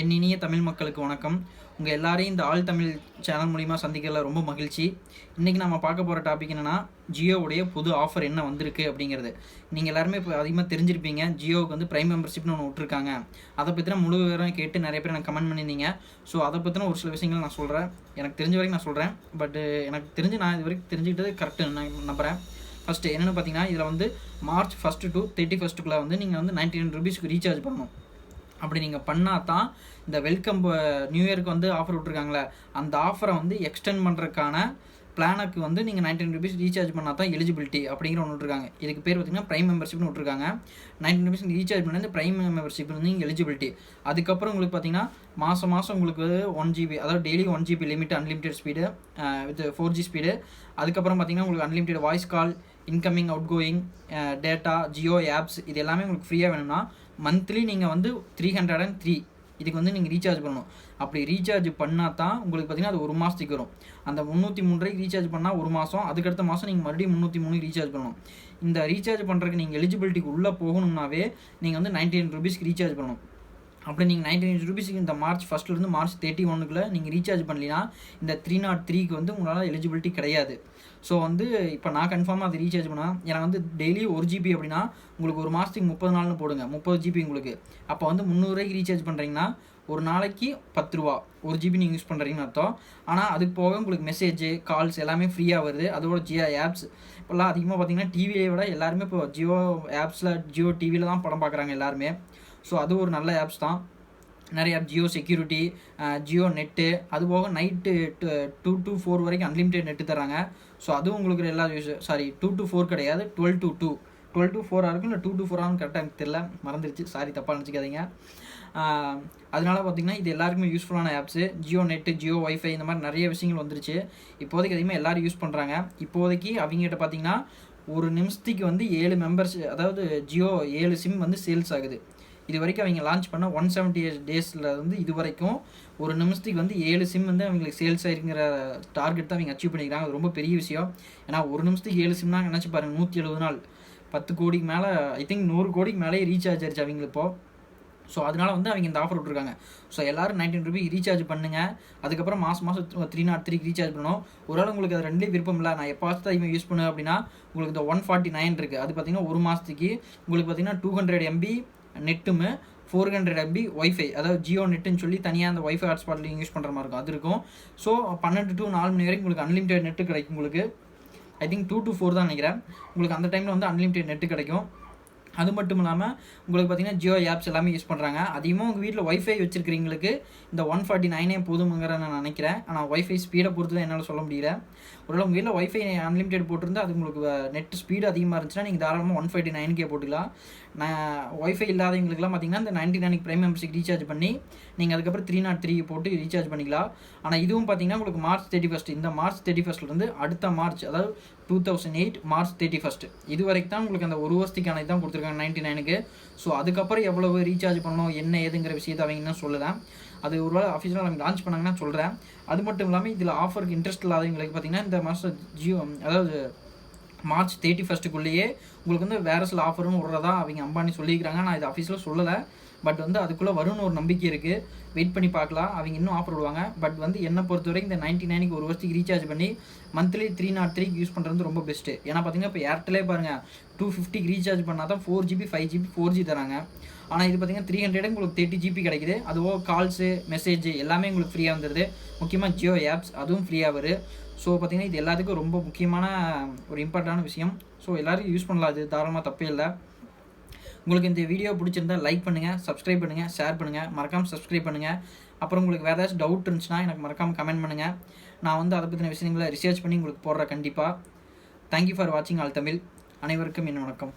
என் இனிய தமிழ் மக்களுக்கு வணக்கம். உங்கள் எல்லாரையும் இந்த ஆள் தமிழ் சேனல் மூலிமா சந்திக்கிறதுல ரொம்ப மகிழ்ச்சி. இன்றைக்கி நம்ம பார்க்க போகிற டாபிக் என்னென்னா ஜியோவுடைய புது ஆஃபர் என்ன வந்திருக்கு அப்படிங்கிறது. நீங்கள் எல்லாருமே இப்போ அதிகமாக தெரிஞ்சிருப்பீங்க ஜியோவுக்கு வந்து ப்ரைம் மெம்பர்ஷிப்னு ஒன்று விட்ருக்காங்க அதை பற்றின முழு விவரம் கேட்டு நிறைய பேர் எனக்கு கமெண்ட் பண்ணியிருந்தீங்க. ஸோ அதை பற்றின ஒரு சில விஷயங்கள் நான் சொல்கிறேன் எனக்கு தெரிஞ்ச வரைக்கும் நான் சொல்கிறேன் பட் எனக்கு தெரிஞ்சு நான் இது வரைக்கும் தெரிஞ்சுக்கிட்டது கரெக்டு நான் நம்புகிறேன் ஃபஸ்ட்டு என்னென்னு பார்த்தீங்கன்னா இதில் வந்து மார்ச் ஃபஸ்ட்டு டு தேர்ட்டி ஃபஸ்ட்டுக்குள்ளே வந்து நீங்கள் வந்து நைன்டி நைன் ருபீஸ்க்கு ரீசார்ஜ் பண்ணணும். அப்படி நீங்கள் பண்ணால் தான் இந்த வெல்கம் நியூ இயருக்கு வந்து ஆஃபர் விட்ருக்காங்களே அந்த ஆஃபரை வந்து எக்ஸ்டெண்ட் பண்ணுறதுக்கான பிளானுக்கு வந்து நீங்கள் நைன்டீன் ருபீஸ் ரீசார்ஜ் பண்ணால் தான் எலிஜிபிலிட்டி அப்படிங்கிற ஒன்று விட்ருக்காங்க இதுக்கு பேர் பார்த்தீங்கன்னா ப்ரைம் மெம்பர்ஷிப்னு விட்ருக்காங்க நைன்டீன் ருபீஸ் ரீசார்ஜ் பண்ணி ப்ரைம் மெம்பர்ஷிப் வந்து நீங்கள் எலிஜிபிலிட்டி அதுக்கப்புறம் உங்களுக்கு பார்த்தீங்கன்னா மாதம் மாதம் உங்களுக்கு ஒன் ஜிபி அதாவது daily one GB limit unlimited speed with four G speed அதுக்கப்புறம் பார்த்தீங்கன்னா உங்களுக்கு unlimited voice call incoming outgoing data Jio apps இது எல்லாமே உங்களுக்கு ஃப்ரீயாக வேணும்னா மந்த்லி நீங்கள் வந்து த்ரீ ஹண்ட்ரட் அண்ட் த்ரீ இதுக்கு வந்து நீங்கள் ரீசார்ஜ் பண்ணணும். அப்படி ரீசார்ஜ் பண்ணால் தான் உங்களுக்கு பார்த்தீங்கன்னா அது ஒரு மாதத்துக்கு வரும். அந்த முந்நூற்றி மூணு ரூபாய்க்கு ரீசார்ஜ் பண்ணால் ஒரு மாதம் அதுக்கடுத்த மாதம் நீங்கள் மறுபடியும் முந்நூற்றி மூணு ரீசார்ஜ் பண்ணணும். இந்த ரீசார்ஜ் பண்ணுறதுக்கு நீங்கள் எலிஜிபிலிட்டிக்கு உள்ளே போகணும்னாவே நீங்கள் வந்து நைன்டி நைன் ருபீஸ்க்கு ரீசார்ஜ் பண்ணணும். அப்படி நீங்கள் நைன்டி நைன் ருபீஸுக்கு இந்த மார்ச் ஃபஸ்ட்லேருந்து மார்ச் தேர்ட்டி ஒன்றுக்குள்ளே நீங்கள் ரீசார்ஜ் பண்ணலினா இந்த த்ரீ நாட் த்ரீக்கு வந்து உங்களால் எலிஜிபிலிட்டி கிடையாது. ஸோ வந்து இப்போ நான் கன்ஃபார்மாக அதை ரீசார்ஜ் பண்ணால் எனக்கு வந்து டெய்லி ஒரு ஜிபி அப்படின்னா உங்களுக்கு ஒரு மாதத்துக்கு முப்பது நாள்னு போடுங்க. முப்பது ஜிபி உங்களுக்கு. அப்போ வந்து முந்நூறுரூவாய்க்கு ரீசார்ஜ் பண்ணுறீங்கன்னா ஒரு நாளைக்கு பத்து ரூபா. ஒரு ஜிபி நீங்கள் யூஸ் பண்ணுறீங்கன்னு அர்த்தம். ஆனால் அதுக்கு போக உங்களுக்கு மெசேஜ் கால்ஸ் எல்லாமே ஃப்ரீயாக வருது. அதோட ஜியோ ஆப்ஸ் இப்போல்லாம் அதிகமாக பார்த்தீங்கன்னா டிவியை விட எல்லாருமே இப்போ ஜியோ ஆப்ஸில் ஜியோ டிவியில் தான் படம் பார்க்குறாங்க எல்லாருமே. ஸோ அது ஒரு நல்ல ஆப்ஸ் தான். நிறைய ஜியோ செக்யூரிட்டி ஜியோ நெட்டு அது போக நைட்டு டூ டு ஃபோர் வரைக்கும் அன்லிமிட்டெட் நெட்டு தராங்க ஸோ அதுவும் உங்களுக்கு எல்லா use sorry two to four கிடையாது twelve to two twelve to ஃபோராக இருக்கும் இல்லை டூ டு ஃபோராகும் கரெக்டாக எனக்கு தெரில மறந்துருச்சு. சாரி தப்பாக நினச்சிக்காதீங்க. அதனால் பார்த்திங்கன்னா இது எல்லாருக்குமே யூஸ்ஃபுல்லான apps Jio net Jio wifi இந்த மாதிரி நிறைய விஷயங்கள் வந்துருச்சு. இப்போதைக்கு அதிகமாக எல்லோரும் யூஸ் பண்ணுறாங்க இப்போதைக்கு அவங்ககிட்ட பார்த்திங்கன்னா ஒரு நிமிஷத்துக்கு வந்து ஏழு மெம்பர்ஸ் அதாவது ஜியோ ஏழு சிம் வந்து சேல்ஸ் ஆகுது. இது வரைக்கும் அவங்க லான்ச் பண்ண ஒன் செவன்ட்டி எயிட் டேஸில் வந்து இது வரைக்கும் ஒரு நிமிஷத்துக்கு வந்து ஏழு சிம் வந்து அவங்களுக்கு சேல்ஸ் ஆகிருங்கிற டார்கெட் தான் அவங்க அச்சீவ் பண்ணிக்கிறாங்க அது ரொம்ப பெரிய விஷயம். ஏன்னா ஒரு நிமிஷத்துக்கு ஏழு சிம்னா நினச்சி பாருங்கள் நூற்றி எழுபது நாள். பத்து கோடிக்கு மேலே ஐ திங்க் நூறு கோடிக்கு மேலேயே ரீசார்ஜ் ஆயிடுச்சு அவங்களுக்கு இப்போது ஸோ அதனால் வந்து அவங்க இந்த ஆஃபர் விட்ருக்காங்க ஸோ எல்லோரும் நைன்டீன் ருபி ரீசார்ஜ் பண்ணுங்கள் அதுக்கப்புறம் மாதம் மாதம் த்ரீ நாட் த்ரீக்கு ரீசார்ஜ் பண்ணணும். ஒரு ஆள் உங்களுக்கு அது ரெண்டே விருப்பம் இல்லை. நான் எப்போது தான் யூஸ் பண்ணுவேன் அப்படின்னா உங்களுக்கு இந்த ஒன் ஃபார்ட்டி நைன் இருக்குது அது பார்த்தீங்கன்னா ஒரு மாதத்துக்கு உங்களுக்கு பார்த்தீங்கன்னா டூ ஹண்ட்ரட் எம்பி நெட்டுமே ஃபோர் ஹண்ட்ரட் எம்பி ஒய்ஃபை அதாவது ஜியோ நெட்டுன்னு சொல்லி தனியாக அந்த ஒய்ஃபை ஹாட்ஸ்பாட்டில் யூஸ் பண்ணுற மாதிரி இருக்கும். அது இருக்கும். ஸோ பன்னெண்டு டு நாலு மணி வரைக்கும் உங்களுக்கு அன்லிமிட்டெட் நெட்டு கிடைக்கும் உங்களுக்கு. I think two to four தான் நினைக்கிறேன். உங்களுக்கு அந்த டைமில் வந்து அன்லிமிட்டெட் நெட்டு கிடைக்கும். அது மட்டும் இல்லாமல் உங்களுக்கு பார்த்தீங்கன்னா ஜியோ ஆப்ஸ் எல்லாமே யூஸ் பண்ணுறாங்க அதிகமாக உங்கள் வீட்டில் ஒய்ஃபை வச்சுருக்கிறீங்களுக்கு இந்த ஒன் ஃபார்ட்டி நைனே போதுங்கிற நான் நினைக்கிறேன். ஆனால் ஒய்ஃபை ஸ்பீடை பொறுத்து தான் என்னால் சொல்ல முடியல. ஒருவேளை உங்கள் வீட்டில் ஒய்ஃபை அன்லிமிட்டெட் போட்டிருந்தா அது உங்களுக்கு நெட் ஸ்பீடு அதிகமாக இருந்துச்சுன்னா நீங்கள் தாராளமாக ஒன் ஃபார்ட்டி நைனுக்கே போட்டுக்கலாம். நான் ஒய்ஃபை இல்லாதவங்களுக்குலாம் பார்த்தீங்கன்னா இந்த நைன்டி நைனுக்கு ப்ரைம் மெம்பர்ஷிப் ரீசார்ஜ் பண்ணி நீங்கள் அதுக்கப்புறம் த்ரீ நாட் த்ரீ போட்டு ரீசார்ஜ் பண்ணிக்கலாம். ஆனால் இதுவும் பார்த்தீங்கன்னா உங்களுக்கு மார்ச் தேர்ட்டி ஃபஸ்ட் இந்த மார்ச் தேர்ட்டி ஃபஸ்ட்லேருந்து அடுத்த மார்ச் அதாவது two thousand eight March thirty first இது வரைக்கும் தான் உங்களுக்கு அந்த ஒரு வருஷத்துக்கான தான் கொடுத்துருக்காங்க. நைன்டி நைனுக்கு ஸோ அதுக்கப்புறம் எவ்வளவு ரீசார்ஜ் பண்ணணும் என்ன ஏதுங்கிற விஷயத்தை அவங்க என்ன சொல்லலாம் அது ஒரு வேளை ஆஃபீஸில் அவங்க லான்ச் பண்ணாங்கன்னா சொல்கிறேன் அது மட்டும் இல்லாமல் இதில் ஆஃபருக்கு இன்ட்ரெஸ்ட் இல்லாதவங்களுக்கு பார்த்திங்கன்னா இந்த மாதம் ஜியோ அதாவது மார்ச் தேர்ட்டி ஃபஸ்ட்டுக்குள்ளேயே உங்களுக்கு வந்து வேறு சில ஆஃபரும் விட்றதா அவங்க அம்பானி சொல்லியிருக்கிறாங்க. நான் இது ஆஃபீஸில் சொல்லலை. பட் வந்து அதுக்குள்ளே வரும்னு ஒரு நம்பிக்கை இருக்குது வெயிட் பண்ணி பார்க்கலாம். அவங்க இன்னும் ஆஃபர் விடுவாங்க. பட் வந்து என்னை பொறுத்த வரைக்கும் இந்த நைன்ட்டி நைனுக்கு ஒரு வருஷத்துக்கு ரீசார்ஜ் பண்ணி மந்த்லி த்ரீ நாட் த்ரீக்கு யூஸ் பண்ணுறது ரொம்ப பெஸ்ட்டு ஏன்னா பார்த்தீங்கன்னா இப்போ ஏர்டெலே பாருங்கள் டூ ஃபிஃப்டிக்கு ரீசார்ஜ் பண்ணால் தான் four GB five GB four G தராங்க. ஆனால் இது பார்த்தீங்கன்னா த்ரீ ஹண்ட்ரட் உங்களுக்கு தேர்ட்டி ஜிபி கிடைக்குது. அதுவோ கால்ஸு மெசேஜ் எல்லாமே உங்களுக்கு ஃப்ரீயாக வந்துடுது முக்கியமாக ஜியோ ஆப்ஸ் அதுவும் ஃப்ரீயாக வருது ஸோ பார்த்திங்கன்னா இது எல்லாத்துக்கும் ரொம்ப முக்கியமான ஒரு இம்பார்ட்டான விஷயம். ஸோ எல்லோரும் யூஸ் பண்ணலாம். அது தாராளமாக தப்பே இல்லை. உங்களுக்கு இந்த வீடியோ பிடிச்சிருந்தா லைக் பண்ணுங்கள் சப்ஸ்கிரைப் பண்ணுங்கள் ஷேர் பண்ணுங்கள் மறக்காமல் சப்ஸ்கிரைப் பண்ணுங்கள் அப்புறம் உங்களுக்கு வேறு ஏதாச்சும் டவுட் இருந்துச்சுன்னா எனக்கு மறக்காமல் கமெண்ட் பண்ணுங்கள் நான் வந்து அதை பற்றின விஷயங்களை ரிசர்ச் பண்ணி உங்களுக்கு போடுறேன் கண்டிப்பாக தேங்க்யூ ஃபார் வாட்சிங் ஆல் தமிழ். அனைவருக்கும் என் வணக்கம்.